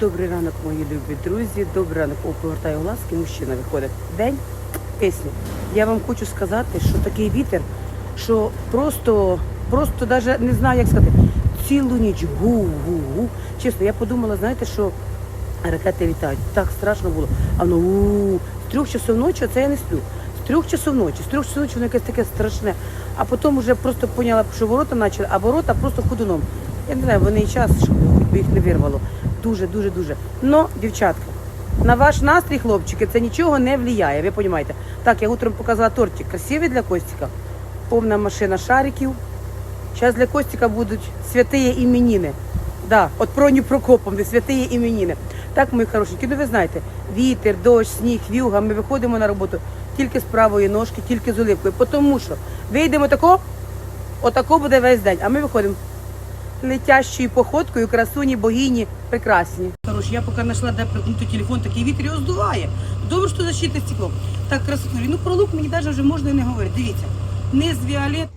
Добрий ранок, мої любі друзі. Добрий ранок. О, повертаю глазки, мужчина виходить. День пісні. Я вам хочу сказати, що такий вітер, що просто, просто навіть не знаю, як сказати, цілу ніч гу-гу-гу. Чесно, я подумала, знаєте, що ракети літають. Так страшно було. А ну у з трьох часов ночі це я не сплю. З трьох часов ночі, з трьох часов ночі воно якесь таке страшне. А потім вже просто поняла, що ворота почали, а ворота просто ходуном. Я не знаю, вони і час, щоб їх не вирвало. Дуже, дуже. Но, дівчатка, на ваш настрій, хлопчики, це нічого не впливає, ви розумієте. Так, я утром показала тортик. Красивий для Костика. Повна машина шариків. Зараз для Костика будуть святые іменини. Да, от Проні Прокоповни, святые іменини. Так, мої хорошенькі, ну ви знаєте, вітер, дощ, сніг, в'юга, ми виходимо на роботу тільки з правої ножки, тільки з оливкою. Тому що вийдемо тако, отако буде весь день, а ми виходимо летящою походкою, красуні, богині, прекрасні. Хорош, я поки знайшла, де прикнути телефон, такий вітер його здуває. Добре, що защитне стекло. Так, красотулі. Ну про лук мені навіть вже можна і не говорити. Дивіться, не з Віолет.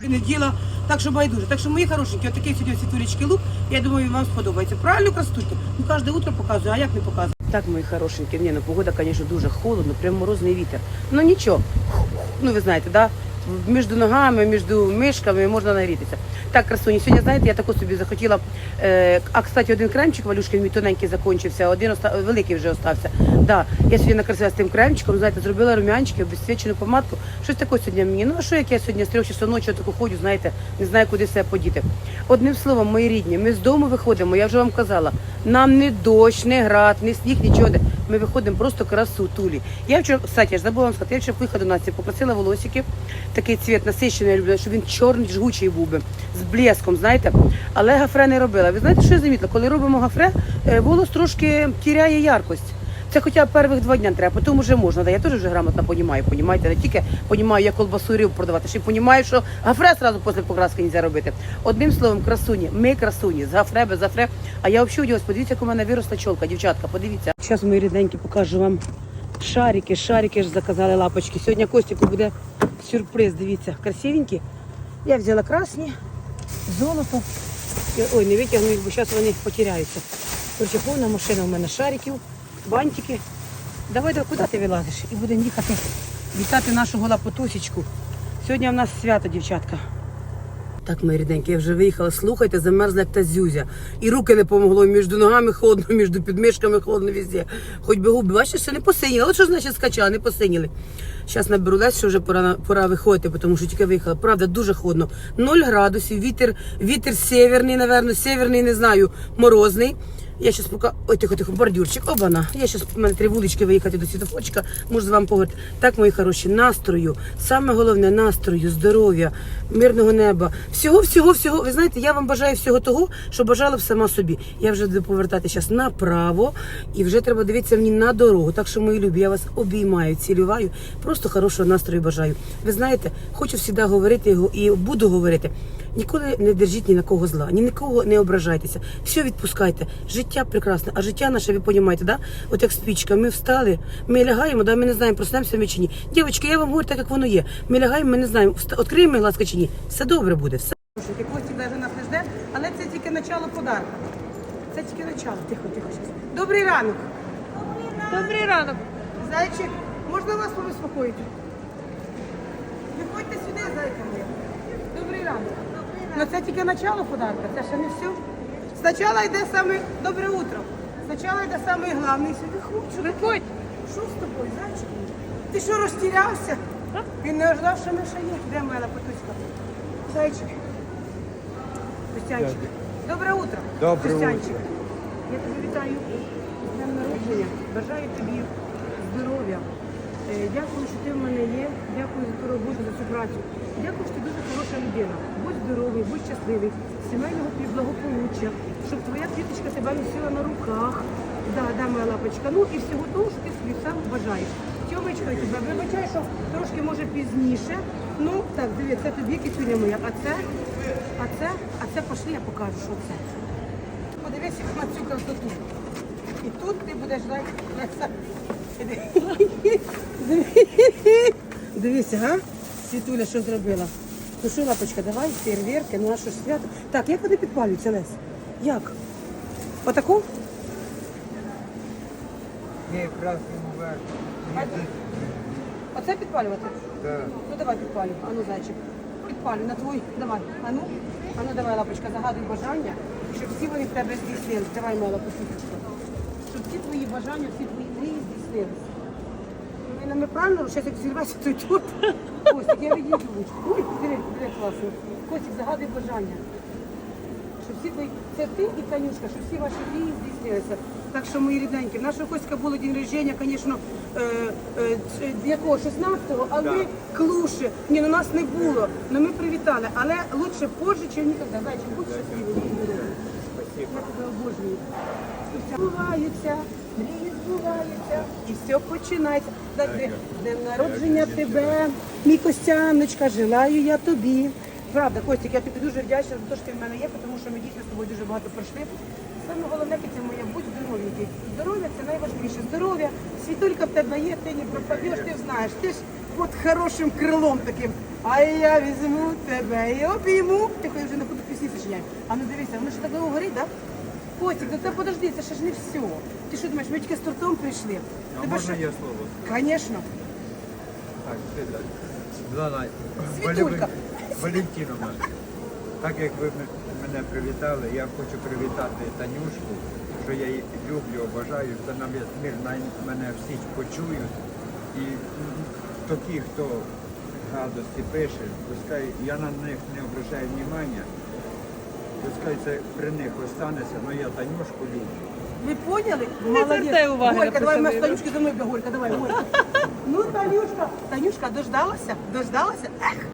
Неділа, так що байдуже. Так що мої хорошенькі, отакий сьогодні світулечки лук. Я думаю, вам сподобається. Правильно, красотульки? Ну кожне утро показую, а як не показую? Так, мої хорошенькі, ні, ну погода, звісно, дуже холодно, прям морозний вітер. Ну нічого. Ну ви знаєте, да? між ногами, між мишками можна нагрітися. Так, красуні, сьогодні, знаєте, я таку собі захотіла. Е, а, кстати, один кремчик, Валюшкин, мій тоненький закінчився, один оста... великий вже остався. Да, я сьогодні накрасилася тим кремчиком, знаєте, зробила румянчики, обезсвічену помадку. Щось таке сьогодні мені. Ну, а що як я сьогодні з трьох часов ночі таку ходжу, знаєте, не знаю, куди себе подіти. Одним словом, мої рідні, ми з дому виходимо, я вже вам казала, нам не дощ, не град, не сніг, нічого. Ми виходимо просто красу тулі. Я вчора, кстати, я ж забула вам сказати, я вчора поїхала до Насті, попросила волосики, такий цвіт насичений, я люблю, щоб він чорний, жгучий був би, з блеском, знаєте. Але гафре не робила. Ви знаєте, що я замітила? Коли робимо гафре, е, волос трошки тіряє яркость. Це хоча б перших два дня треба, потім вже можна. Да, я теж вже грамотно понімаю, понімаєте, не тільки понімаю, як колбасу рибу продавати, ще й понімаю, що гафре одразу після покраски не робити. Одним словом, красуні, ми красуні, з гафре, без гафре. А я взагалі удивилась, подивіться, як у мене виросла чолка, дівчатка, подивіться. Зараз мої рідненькі покажу вам шарики, шарики ж заказали лапочки. Сьогодні Костіку буде сюрприз, дивіться, красивенькі. Я взяла красні, золото. Ой, не витягну їх, бо зараз вони потеряються. Короче, повна машина у мене шариків, бантики. Давай, давай, куди ти вилазиш? І будемо їхати вітати нашу лапотусечку. Сьогодні в нас свято, дівчатка. Так, мої рідненькі, я вже виїхала. Слухайте, замерзла як та зюзя. І руки не помогло, між ногами холодно, між підмишками холодно везде. Хоч би губи, бачите, ще не посиніли. От що значить скачала, не посиніли. Зараз наберу лес, що вже пора, пора виходити, тому що тільки виїхала. Правда, дуже холодно. 0 градусів, вітер, вітер северний, напевно, северний, не знаю, морозний. Я зараз поки... Ой, тихо, тихо, бордюрчик, обана. Я зараз, у мене три вулички виїхати до світофорчика, можу з вами поговорити. Так, мої хороші, настрою, саме головне настрою, здоров'я, мирного неба. Всього, всього, всього. Ви знаєте, я вам бажаю всього того, що бажала б сама собі. Я вже буду повертати зараз направо, і вже треба дивитися мені на дорогу. Так що, мої любі, я вас обіймаю, цілюваю. Просто хорошого настрою бажаю. Ви знаєте, хочу завжди говорити його і буду говорити. Ніколи не держіть ні на кого зла, ні на кого не ображайтеся. Все відпускайте. Життя прекрасне, а життя наше, ви розумієте, да? От як спічка, ми встали, ми лягаємо, да, ми не знаємо, проснемося ми чи ні. Дівчатки, я вам говорю так, як воно є. Ми лягаємо, ми не знаємо, вста- відкриємо ми глазка чи ні. Все добре буде. Все. Костік навіть нас не жде, але це тільки начало подарка. Це тільки начало. Тихо, тихо. щас. Добрий ранок. Добрий ранок. Зайчик, можна вас побезпокоїти? Виходьте сюди, зайка моя. Добрий ранок. Ну це тільки начало подарка, це ще не все. Спочатку йде саме добре утро. Спочатку йде саме головний сюди хлопчик. Виходь. Що з тобою, зайчик? Ти що розтірявся? Він не ожидав, що ми ще є. Де моя лапотуська? Зайчик. Костянчик. Добре утро. Добре Костянчик. Я тебе вітаю з днем народження. Бажаю тобі здоров'я. Е, Дякую, що ти в мене є. Дякую за ту роботу, за цю працю. Дякую, що ти дуже хороша людина. Будь здоровий, будь щасливий, сімейного благополуччя, щоб твоя квіточка тебе носила на руках. Да, да, моя лапочка. Ну і всього того, що ти собі сам бажаєш. Тьомочка, тебе вибачаю, що трошки може пізніше. Ну так, дивіться, це тобі кицюня моя. А це, а це, а це пошли, я покажу, що це. Подивися на цю красоту. І тут ти будеш лайк. Дивися, га? Світуля, що зробила. Ну що, лапочка, давай, фейерверки, ну а що ж свято. Так, як вони підпалюються, Лесь? Як? Отаку? Ні, красному верху. Оце підпалювати? Так. Ну давай підпалю. А ну, зайчик. Підпалю на твій. Давай. А ну, а ну давай, лапочка, загадуй бажання, щоб всі вони в тебе здійснились. Давай, моя лапочка. Бажання, всі твої мрії здійснились. Ну, Ми правильно, зараз як зірвався, то й тут. Костик, я відійду. Ой, диви, диви, класно. Костик, загадуй бажання. Щоб всі твої, це ти і Танюшка, щоб всі ваші мрії здійснилися. Так що, мої рідненькі, в нашого Костика було день рождення, звісно, е, е, ч- якого 16-го, але клуше. Ні, ну нас не було. Ну ми привітали, але лучше позже, ніж ніколи. Зайчик, будь щасливий. Я тебе обожнюю. Збуваються, мрії збуваються, і все починається. Так, де- народження тебе, мій Костяночка, желаю я тобі. Правда, Костік, я тобі дуже вдячна за те, що ти в мене є, тому що ми дійсно з тобою дуже багато пройшли. Саме головне, це моя, будь здоров'я. Здоров'я це найважливіше. Здоров'я, світулька в тебе є, ти не пропадеш, ти знаєш. Ти ж під хорошим крилом таким. А я візьму тебе і обійму. Ти хоч вже не буду пісні сочиняю. А ну дивися, воно ще так горить, так? Да? Котик, ну це подожди, це ще ж не все. Ти що думаєш, ми тільки з тортом прийшли? А що? я слово? Звісно. Так, ти далі. Лана, Світулька. Валентиновна, так як ви м- мене привітали, я хочу привітати Танюшку, що я її люблю, обожаю, що на весь мір на- мене всі почують. І м, такі, хто гадості пише, пускай я на них не обращаю уваги, пускай це при них останеться, але я Танюшку люблю. Ви поняли? Не звертай уваги на Голька, давай ми з. Танюшки за мною, Горька, давай, Горька. Ну, Танюшка, Танюшка, дождалася? Дождалася? Ех,